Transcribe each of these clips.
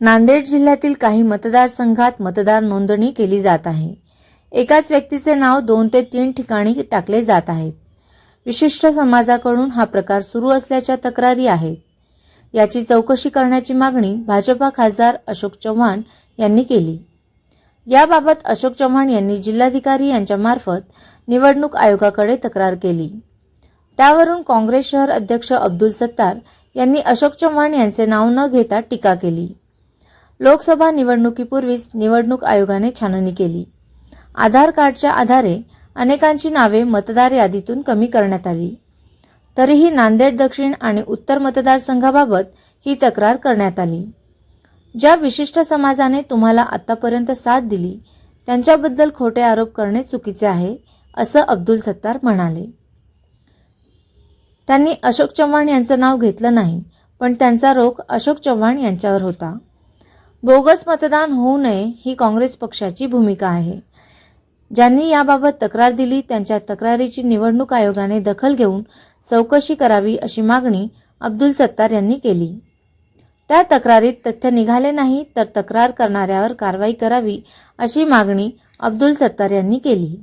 नांदेड जिल्ह्यातील काही मतदारसंघात मतदार नोंदणी केली जात आहे. एकाच व्यक्तीचे नाव दोन ते तीन ठिकाणी टाकले जात आहेत. विशिष्ट समाजाकडून हा प्रकार सुरू असल्याच्या तक्रारी आहेत. याची चौकशी करण्याची मागणी भाजपा खासदार अशोक चव्हाण यांनी केली. याबाबत अशोक चव्हाण यांनी जिल्हाधिकारी यांच्यामार्फत निवडणूक आयोगाकडे तक्रार केली. त्यावरून काँग्रेस शहर अध्यक्ष अब्दुल सत्तार यांनी अशोक चव्हाण यांचे नाव न घेता टीका केली. लोकसभा निवडणुकीपूर्वीच निवडणूक आयोगाने छाननी केली. आधार कार्डच्या आधारे अनेकांची नावे मतदार यादीतून कमी करण्यात आली. तरीही नांदेड दक्षिण आणि उत्तर मतदारसंघाबाबत ही तक्रार करण्यात आली. ज्या विशिष्ट समाजाने तुम्हाला आतापर्यंत साथ दिली त्यांच्याबद्दल खोटे आरोप करणे चुकीचे आहे असं अब्दुल सत्तार म्हणाले. त्यांनी अशोक चव्हाण यांचं नाव घेतलं नाही पण त्यांचा रोख अशोक चव्हाण यांच्यावर होता. बोगस मतदान होऊ नये ही काँग्रेस पक्षाची भूमिका आहे. ज्यांनी याबाबत तक्रार दिली त्यांच्या तक्रारीची निवडणूक आयोगाने दखल घेऊन चौकशी करावी अशी मागणी अब्दुल सत्तार यांनी केली. त्या तक्रारीत तथ्य निघाले नाही तर तक्रार करणाऱ्यावर कारवाई करावी अशी मागणी अब्दुल सत्तार यांनी केली.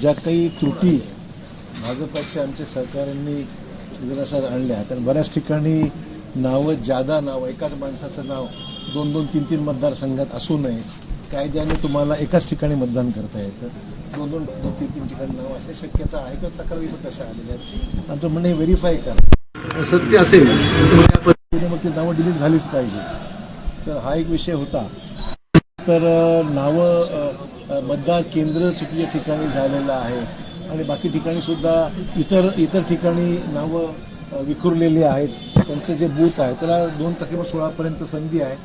ज्या काही त्रुटी भाजपाच्या आमच्या सहकाऱ्यांनी निदर्शनास आणल्या. कारण बऱ्याच ठिकाणी नावं जादा नाव एकाच माणसाचं नाव दोन दोन तीन तीन मतदारसंघात असू नये. कायद्याने तुम्हाला एकाच ठिकाणी मतदान करता येतं. दोन दोन दोन तीन तीन ठिकाणी नाव अशी शक्यता आहे किंवा तक्रारी पण तशा आलेल्या आहेत. आमचं म्हणणं हे व्हेरीफाय करा. सत्य असेल. तर त्या पद्धतीने मग ती नावं डिलीट झालीच पाहिजे. तर हा एक विषय होता. तर नावं मतदान केंद्र चुकीच्या ठिकाणी झालेलं आहे. आणि बाकी ठिकाणी सुद्धा इतर इतर ठिकाणी नावं विखुरलेली आहेत. त्यांचं जे बूथ आहे त्याला दोन तकरीबन सोळापर्यंत संधी आहे.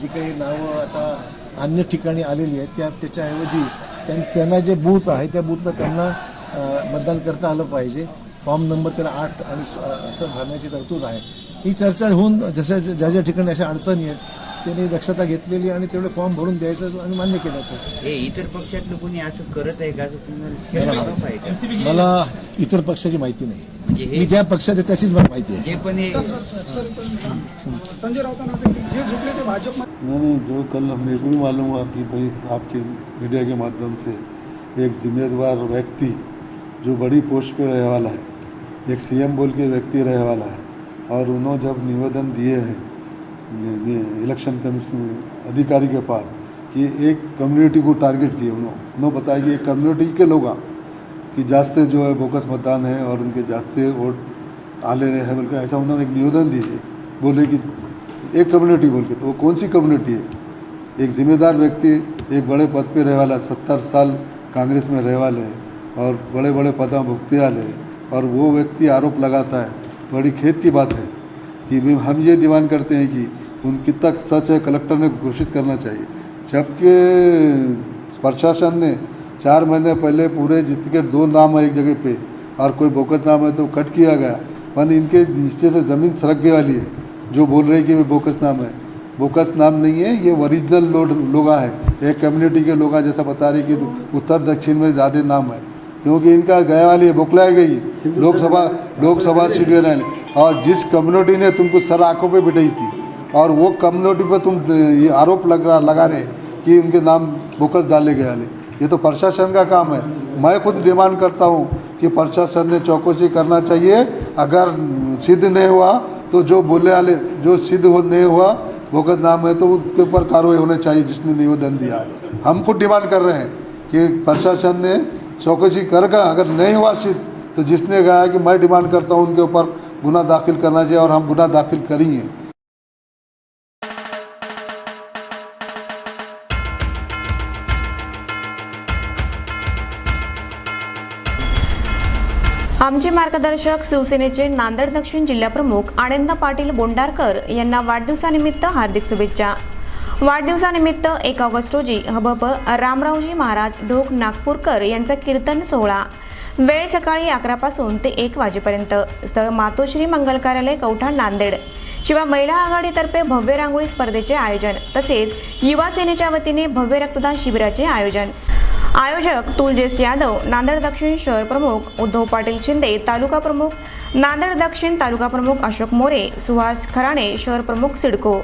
जी काही नावं आता अन्य ठिकाणी आलेली आहेत त्या त्याच्याऐवजी त्यां त्यांना जे बूथ आहे त्या बूथला त्यांना मतदान करता आलं पाहिजे. फॉर्म नंबर त्याला आठ आणि असं भरण्याची तरतूद आहे. ही चर्चा होऊन जशा ज्या ज्या ठिकाणी अशा अडचणी आहेत त्यांनी दक्षता घेतलेली आणि तेवढे फॉर्म भरून द्यायचं आणि मान्य केलं तसं हे इतर पक्षातलं कोणी असं करत आहे का असं तुम्हाला मला इतर पक्षाची माहिती नाही. मी ज्या पक्षात आहे त्याचीच मला माहिती आहे. जे पण हे संजय जे झुकले ते भाजप नहीं नहीं जो कल मेरे को भी मालूम हुआ कि भाई आपके मीडिया के माध्यम से एक जिम्मेदार व्यक्ति जो बड़ी पोस्ट पे रहने वाला है एक सीएम बोल के व्यक्ति रहे वाला है और उन्होंने जब निवेदन दिए हैं इलेक्शन कमीशन अधिकारी के पास कि एक कम्युनिटी को टारगेट किए उन्होंने उन्होंने बताया कि एक कम्युनिटी के लोग कि जास्ते जो है बोकस मतदान है और उनके जास्ते वोट आ ले रहे हैं, बल्कि ऐसा उन्होंने एक निवेदन दिए बोले कि एक कम्युनिटी बोल के तो वो कौन सी कम्युनिटी है? एक जिम्मेदार व्यक्ति, एक बड़े पद पे रहे वाला, सत्तर साल कांग्रेस में रहे वाले और बड़े बड़े पदा भुगते वाले और वो व्यक्ति आरोप लगाता है। बड़ी खेत की बात है। कि हम ये डिमांड करते हैं कि उन कितना सच है कलेक्टर ने घोषित करना चाहिए। जबकि प्रशासन ने चार महीने पहले पूरे जितने दो नाम है एक जगह पे और कोई बोकत नाम है तो कट किया गया। पर इनके नीचे से ज़मीन सरक गई वाली है जो बोल रहे हैं कि वे बोकस नाम है। बोकस नाम नहीं है ये ओरिजिनल लोग लोग हैं। एक कम्युनिटी के लोग जैसा बता रही कि उत्तर दक्षिण में ज़्यादा नाम है। क्योंकि इनका गया वाली है बोखलाई गई लोकसभा लोकसभा सीट और जिस कम्युनिटी ने तुमको सर आँखों पे बिठाई थी, और वो कम्युनिटी पर तुम ये आरोप लग रहा लगा रहे कि उनके नाम बोकस डाले गए ये तो प्रशासन का काम है। मैं खुद डिमांड करता हूँ कि प्रशासन ने चौकसी करना चाहिए। अगर सिद्ध नहीं हुआ तो जो बोले वाले, जो सिद्ध हो, नहीं हुआ, बोकस नाम है तो उसके ऊपर कार्रवाई होनी चाहिए, जिसने निवेदन दिया है। हम खुद डिमांड कर रहे हैं कि प्रशासन ने चौकसी करेगा अगर नहीं हुआ सिद्ध तो जिसने कहा कि मैं डिमांड करता हूँ उनके ऊपर गुना दाखिल करना चाहिए और हम गुना दाखिल करेंगे। आमचे मार्गदर्शक शिवसेनेचे नांदेड दक्षिण जिल्हाप्रमुख आनंद पाटील बोंडारकर यांना वाढदिवसानिमित्त हार्दिक शुभेच्छा. वाढदिवसानिमित्त एक ऑगस्ट रोजी हबप रामरावजी महाराज ढोक नागपूरकर यांचा कीर्तन सोहळा. वेळ सकाळी अकरापासून ते एक वाजेपर्यंत. स्थळ मातोश्री मंगल कार्यालय कौठाण नांदेड. शिवाय महिला आघाडीतर्फे भव्य रांगोळी स्पर्धेचे आयोजन तसेच युवा सेनेच्या वतीने भव्य रक्तदान शिबिराचे आयोजन. आयोजक तुलजेश यादव नांदेड दक्षिण शहर प्रमुख उद्धव पाटील शिंदे तालुका प्रमुख नांदेड दक्षिण तालुका प्रमुख अशोक मोरे सुहास खराणे शहर प्रमुख सिडको.